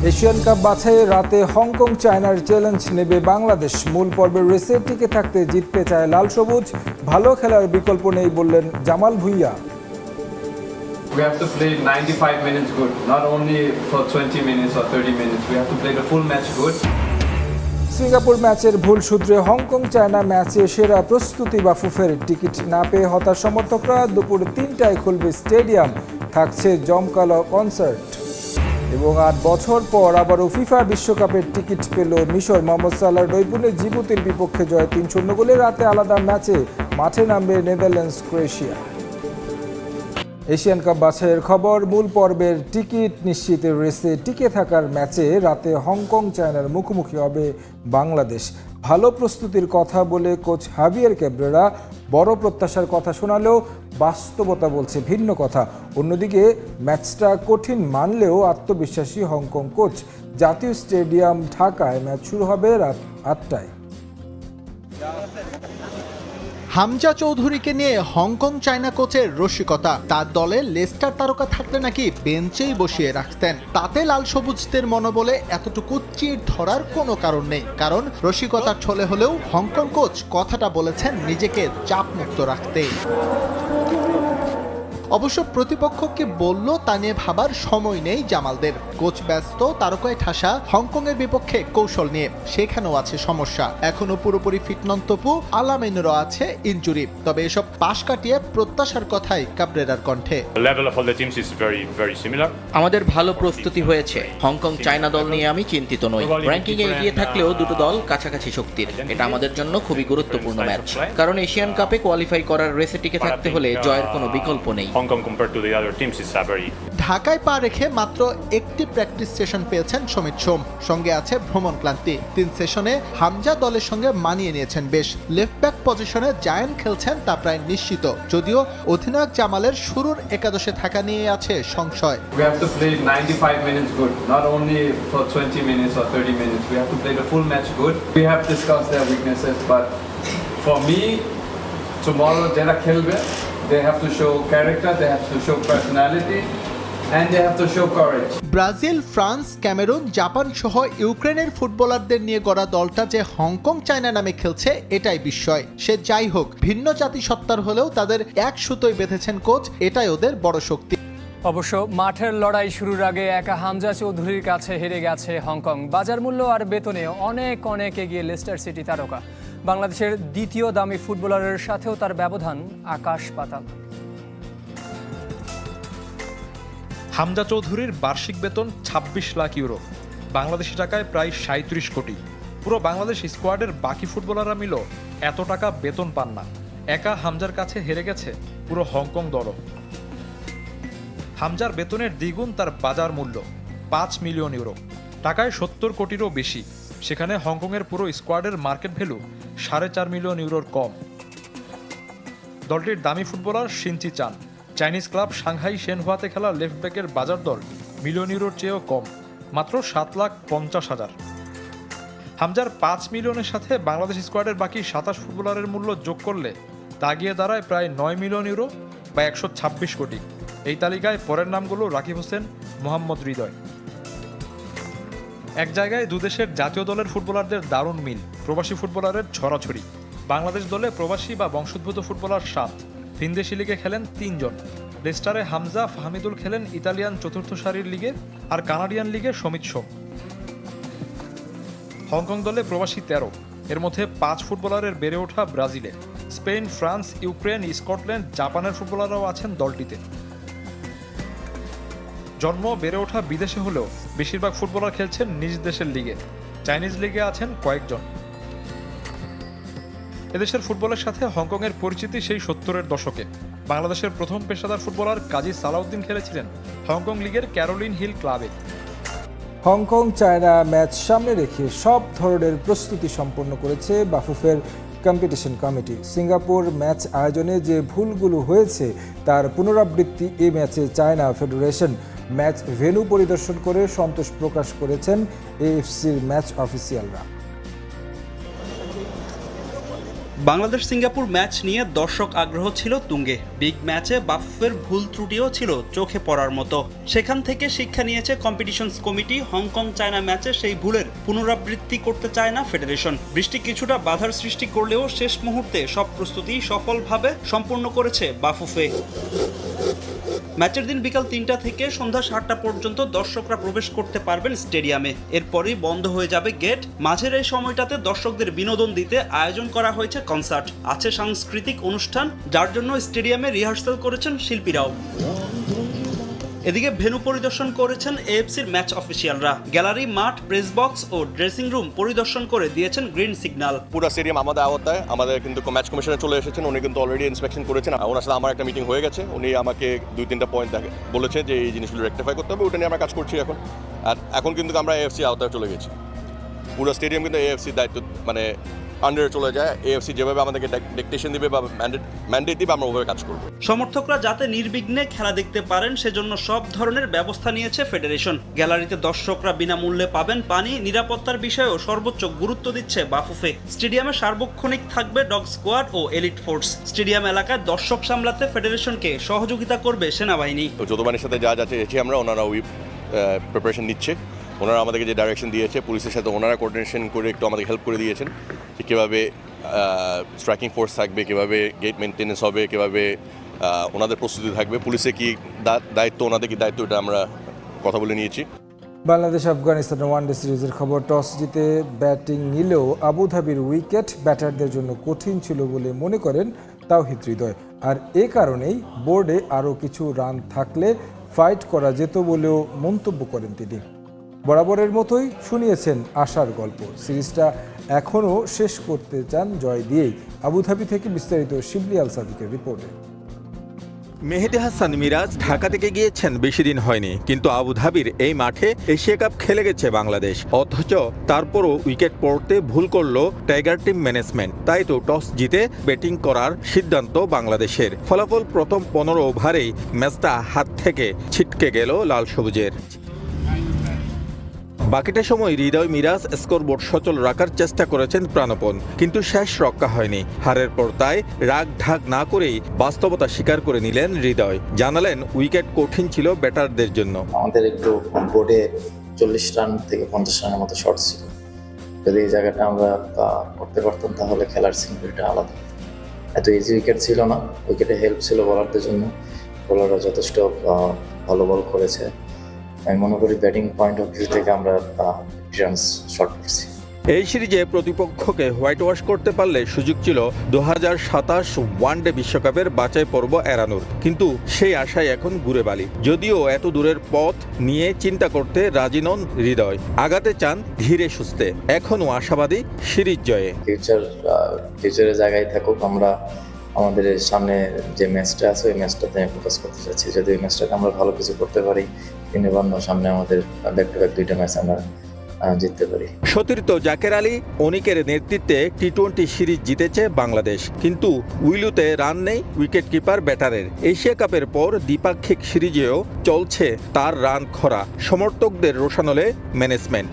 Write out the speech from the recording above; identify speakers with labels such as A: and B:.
A: Asian cup বাছাইয়ে রাতে Hong Kong চায়নার challenge নেবে বাংলাদেশ মূল পর্বের রেসে টিকে থাকতে জিততে চায় লাল সবুজ ভালো খেলার বিকল্প নেই বললেন Jamal Bhuiyan
B: We have to play 95 minutes good, not only for 20 minutes or 30 minutes. We have to play the full match good.
A: Singapore ম্যাচের ভুল সূত্রে হংকং চায়না ম্যাচে সেরা প্রস্তুতি বাফুফের টিকিট না পেয়ে হতাশ সমর্থকরা দুপুর তিনটায় খুলবে স্টেডিয়াম থাকছে জমকালো কনসার্ট এবং আট বছর পর আবারও ফিফা বিশ্বকাপের টিকিট পেল মিশর। মোহাম্মদ সাল্লাহ নৈপুণ্যে জিবুতির বিপক্ষে জয় তিন শূন্য গোলে রাতে আলাদা ম্যাচে মাঠে নামবে নেদারল্যান্ডস ক্রোয়েশিয়া। এশিয়ান কাপ বাছাইয়ের খবর, মূল পর্বের টিকিট নিশ্চিতের রেসে টিকে থাকার ম্যাচে রাতে হংকং, চায়নার মুখোমুখি হবে বাংলাদেশ। ভালো প্রস্তুতির কথা বলে কোচ হাবিয়ার ক্যাব্রেরা বড় প্রত্যাশার কথা শোনালেও বাস্তবতা বলছে ভিন্ন কথা। অন্যদিকে, ম্যাচটা কঠিন মানলেও আত্মবিশ্বাসী হংকং কোচ জাতীয় স্টেডিয়াম ঢাকায় ম্যাচ শুরু হবে রাত আটটায়।
C: হামজা চৌধুরীকে নিয়ে হংকং চায়না কোচের রসিকতা। তার দলে লেস্টার তারকা থাকলে নাকি বেঞ্চেই বসিয়ে রাখতেন। তাতে লাল সবুজদের মনোবলে এতটুকু চির ধরার কোনো কারণ নেই। কারণ রসিকতার ছলে হলেও হংকং কোচ কথাটা বলেছেন নিজেকে চাপমুক্ত রাখতে। অবশ্য প্রতিপক্ষকে বলল তা নিয়ে ভাবার সময় নেই জামালদের। কোচ ব্যস্ত তারকায় ঠাসা হংকংয়ের বিপক্ষে কৌশল নিয়ে। সেখানেও আছে সমস্যা। এখনও পুরোপুরি ফিট নন তপু আলামিনেরও আছে ইনজুরি। তবে এসব পাশ কাটিয়ে প্রত্যাশার কথাই কাবরেরার কণ্ঠে.
D: আমাদের ভালো প্রস্তুতি হয়েছে। হংকং চায়না দল নিয়ে আমি চিন্তিত নই। র্যাঙ্কিং এ এগিয়ে থাকলেও দুটো দল কাছাকাছি শক্তির। এটা আমাদের জন্য খুবই গুরুত্বপূর্ণ ম্যাচ। কারণ এশিয়ান কাপে কোয়ালিফাই করার রেসে টিকে থাকতে হলে জয়ের কোনো বিকল্প নেই।
E: Hong Kong compared to the other teams is a very
C: ঢাকায় পা রেখে মাত্র একটি প্র্যাকটিস সেশন পেয়েছেন সমিত সোম সঙ্গে আছে ভ্রমণ ক্লান্তি তিন সেশনে হামজা দলের সঙ্গে মানিয়ে নিয়েছেন বেশ লেফট ব্যাক পজিশনে জায়ান খেলছেন তা প্রায় নিশ্চিত যদিও অধিনায়ক জামালের শুরুর একাদশে থাকা নিয়ে আছে সংশয়
B: We have to play 95 minutes good, not only for 20 minutes or 30 minutes. We have to play the full match good. We have discussed their weaknesses, but for me, tomorrow Jena Kilbe, they have to show character, they have to show personality, and they have to show courage.
C: Brazil France Cameroon Japan সহ ইউক্রেনের ফুটবলারদের নিয়ে গড়া দলটা যে Hong Kong China নামে খেলছে এটাই বিস্ময়। সে যাই হোক ভিন্ন জাতি সত্তার হলেও তাদের এক সুতোয় বেঁধেছেন কোচ এটাই ওদের বড় শক্তি।
F: অবশ্য মাঠের লড়াই শুরুর আগে একা হামজা চৌধুরীর কাছে হেরে গেছে হংকং। বাজার মূল্য আর বেতনে অনেক অনেক এগিয়ে লেস্টার সিটি তারকা। বাংলাদেশের দ্বিতীয় দামি ফুটবলারের সাথেও তার ব্যবধান আকাশ পাতাল।
G: হামজা চৌধুরীর বার্ষিক বেতন ২৬ লাখ ইউরো, বাংলাদেশি টাকায় প্রায় সাঁত্রিশ কোটি। পুরো বাংলাদেশ স্কোয়াডের বাকি ফুটবলাররা মিল এত টাকা বেতন পান না। একা হামজার কাছে হেরে গেছে পুরো হংকং দলও। হামজার বেতনের দ্বিগুণ তার বাজার মূল্য, পাঁচ মিলিয়ন ইউরো। টাকায় সত্তর কোটিরও বেশি। সেখানে হংকংয়ের পুরো স্কোয়াডের মার্কেট ভ্যালু সাড়ে চার মিলিয়ন ইউরোর কম। দলটির দামি ফুটবলার সিনচি চান। চাইনিজ ক্লাব সাংহাই শেনহুয়াতে খেলা লেফট ব্যাকের বাজার দর মিলিয়ন ইউরোর চেয়েও কম, মাত্র সাত লাখ পঞ্চাশ হাজার। হামজার পাঁচ মিলিয়নের সাথে বাংলাদেশ স্কোয়াডের বাকি সাতাশ ফুটবলারের মূল্য যোগ করলে তা গিয়ে দাঁড়ায় প্রায় নয় মিলিয়ন ইউরো বা একশো ছাব্বিশ কোটি। এই তালিকায় পরের নামগুলো রাকিব হোসেন, মোহাম্মদ হৃদয়। এক জায়গায় দুদেশের জাতীয় দলের ফুটবলারদের দারুণ মিল। প্রবাসী ফুটবলারের ছড়াছড়ি। বাংলাদেশ দলে প্রবাসী বা বংশোদ্ভূত ফুটবলার সাত। ভিনদেশি লিগে খেলেন তিনজন। লেস্টারে হামজা ফাহমিদুল খেলেন ইতালিয়ান চতুর্থ সারির লিগে আর কানাডিয়ান লিগে সমিত সোম। হংকং দলে প্রবাসী তেরো। এর মধ্যে পাঁচ ফুটবলারের বেড়ে ওঠা ব্রাজিলে। স্পেন, ফ্রান্স, ইউক্রেন, স্কটল্যান্ড, জাপানের ফুটবলাররাও আছেন দলটিতে। জন্ম বেড়ে ওঠা বিদেশে হলেও, বেশিরভাগ ফুটবলার খেলছেন নিজ দেশের লিগে। চাইনিজ লিগে আছেন কয়েকজন। এদেশের ফুটবলের সাথে হংকংয়ের পরিচিতি সেই সত্তরের দশকে। বাংলাদেশের প্রথম পেশাদার ফুটবলার কাজী সালাউদ্দিন খেলেছিলেন হংকং লিগের ক্যারোলিন হিল ক্লাবে।
A: হংকং চায়না ম্যাচ সামনে রেখে সব ধরনের প্রস্তুতি সম্পন্ন করেছে বাফুফের কম্পিটিশন কমিটি সিঙ্গাপুর ম্যাচ আয়োজনে যে ভুলগুলো হয়েছে, তার পুনরাবৃত্তি এ ম্যাচে চায়না ফেডারেশন। ম্যাচ ভেন্যু পরিদর্শন করে সন্তোষ প্রকাশ করেছেন এএফসির ম্যাচ অফিসিয়ালরা।
H: বাংলাদেশ সিঙ্গাপুর ম্যাচ নিয়ে দর্শক আগ্রহ ছিল তুঙ্গে। বিগ ম্যাচে বাফের ভুল ত্রুটিও ছিল চোখে পড়ার মতো। সেখান থেকে শিক্ষা নিয়েছে কম্পিটিশনস কমিটি হংকং চায়না ম্যাচে সেই ভুলের পুনরাবৃত্তি করতে চায় না ফেডারেশন। বৃষ্টি কিছুটা বাধার সৃষ্টি করলেও শেষ মুহূর্তে সব প্রস্তুতি সফলভাবে সম্পূর্ণ করেছে বাফুফে। ম্যাচের দিন বিকাল তিনটা থেকে সন্ধ্যা সাতটা পর্যন্ত দর্শকরা প্রবেশ করতে পারবেন স্টেডিয়ামে। এরপরই বন্ধ হয়ে যাবে গেট। মাঝের এই সময়টাতে দর্শকদের বিনোদন দিতে আয়োজন করা হয়েছে কনসার্ট। আছে সাংস্কৃতিক অনুষ্ঠান, যার জন্য স্টেডিয়ামে রিহার্সাল করেছেন শিল্পীরাও। এদিকে ভেন্যু পরিদর্শন করেছেন এএফসির ম্যাচ অফিসিয়ালরা গ্যালারি, মাঠ প্রেস বক্স ও ড্রেসিং রুম পরিদর্শন করে দিয়েছেন গ্রিন সিগন্যাল
I: পুরো স্টেডিয়াম আমাদের আওতায়। আমাদের কিন্তু ম্যাচ কমিশনার চলে এসেছেন। উনি কিন্তু অলরেডি ইন্সপেকশন করেছেন। ওনার সাথে আমার একটা মিটিং হয়ে গেছে। উনি আমাকে দুই তিনটা পয়েন্ট দেখে বলেছে যে এই জিনিসগুলো রেক্টিফাই করতে হবে। ওটা নিয়ে আমরা কাজ করছি এখন। আর এখন কিন্তু আমরা এএফসি আওতায় চলে গেছি। পুরো স্টেডিয়াম কিন্তু এএফসি দায়িত্ব মানে আন্ডারে চলে যায় এএফসি যেভাবে আমাদেরকে ডেকটেশন দিবে বা ম্যান্ডেট দিবে আমরা ওভাবে কাজ করব।
H: সমর্থকরা যাতে নির্বিঘ্নে খেলা দেখতে পারেন সেজন্য সব ধরনের ব্যবস্থা নিয়েছে ফেডারেশন। গ্যালারিতে দর্শকরা বিনামূল্যে পাবেন পানি নিরাপত্তার বিষয়েও সর্বোচ্চ গুরুত্ব দিচ্ছে বাফুফে। স্টেডিয়ামে সার্বক্ষণিক থাকবে ডগ স্কোয়াড ও এলিট ফোর্স। স্টেডিয়াম এলাকায় দর্শক সামলাতে ফেডারেশনকে সহযোগিতা করবে সেনাবাহিনী।
I: যতবানের সাথে যা যাচ্ছে আমরা ওনারা ওই প্রিপারেশন নিচ্ছে। ওনারা আমাদেরকে যে ডাইরেকশন দিয়েছে, পুলিশের সাথে ওনারা কোঅর্ডিনেশন করে একটু আমাদের হেল্প করে দিয়েছেন যে কীভাবে স্ট্রাইকিং ফোর্স থাকবে, কীভাবে গেট মেনটেন্যান্স হবে, কীভাবে ওনাদের প্রস্তুতি থাকবে, পুলিশে কি দায়িত্ব, ওনাদের কি দায়িত্ব, এটা আমরা কথা বলে নিয়েছি।
A: বাংলাদেশ আফগানিস্তানের ওয়ান ওয়ানডে সিরিজের খবর, টস জিতে ব্যাটিং নিলেও আবুধাবির উইকেট ব্যাটারদের জন্য কঠিন ছিল বলে মনে করেন তাওহিদ হৃদয়। আর এ কারণেই বোর্ডে আরও কিছু রান থাকলে ফাইট করা যেত বলেও মন্তব্য করেন তিনি। বরাবরের মতোই শুনিয়েছেন আশার গল্প। সিরিজটা এখনও শেষ করতে চান জয় দিয়েই। আবুধাবি থেকে বিস্তারিত শিবলি আল সাদিকের রিপোর্টে।
J: মেহেদি হাসান মিরাজ ঢাকা থেকে গিয়েছেন, বেশি দিন হয়নি। কিন্তু আবুধাবির এই মাঠে এশিয়া কাপ খেলে গেছে বাংলাদেশ। অথচ তারপরও উইকেট পড়তে ভুল করল টাইগার টিম ম্যানেজমেন্ট। তাই তো টস জিতে ব্যাটিং করার সিদ্ধান্ত বাংলাদেশের। ফলাফল প্রথম পনেরো ওভারেই ম্যাচটা হাত থেকে ছিটকে গেল লাল সবুজের। বাকিটা সময় হৃদয়, মিরাজ, স্কোরবোর্ড সচল রাখার চেষ্টা করেছেন প্রাণপণ, কিন্তু শেষ রক্ষা হয়নি। হারের পর তাই রাগ ঢাক না করেই বাস্তবতা স্বীকার করে নিলেন হৃদয়। জানালেন, উইকেট কঠিন ছিল ব্যাটারদের জন্য।
K: আমাদের একটু বোর্ডে চল্লিশ রান থেকে পঞ্চাশ রানের মতো শর্ট ছিল। যদি এই জায়গাটা আমরা করতে পারতাম, তাহলে খেলার সিনারিটা আলাদা। এত ইজি উইকেট ছিল না। উইকেটে হেল্প ছিল বলারদের জন্য। বোলাররা যথেষ্ট ভালো বল করেছে। আমি মনে করি ব্যাটিং পয়েন্ট অফ ভিউ থেকে আমরা রানস শর্ট করছি।
J: এই সিরিজে প্রতিপক্ষকে হোয়াইট ওয়াশ করতে পারলে সুযোগ ছিল দু হাজার সাতাশ ওয়ানডে বিশ্বকাপের বাছাই পর্ব এড়ানোর। কিন্তু সেই আশায় এখন ঘুরে বালি যদিও এত দূরের পথ নিয়ে চিন্তা করতে রাজি নন হৃদয়। আগাতে চান ধীরে সুস্থে। এখনও আশাবাদী সিরিজ জয়ে।
K: ফিউচার ফিউচারের জায়গায় থাকুক আমরা আমাদের সামনে যে ম্যাচটা আছে ওই ম্যাচটাতে আমি ফোকাস করতে চাচ্ছি। যদি ওই ম্যাচটাতে আমরা ভালো কিছু করতে পারি তিনবান্ন সামনে আমাদের ব্যাক টু দুইটা ম্যাচ আমরা জিততে পারি।
J: সতীর্থ জাকের আলী অনিকের নেতৃত্বে টি টোয়েন্টি সিরিজ জিতেছে বাংলাদেশ। কিন্তু উইলুতে রান নেই উইকেট কিপার ব্যাটারের। এশিয়া কাপের পর দ্বিপাক্ষিক সিরিজেও চলছে তার রান খরা। সমর্থকদের রোশানলে ম্যানেজমেন্ট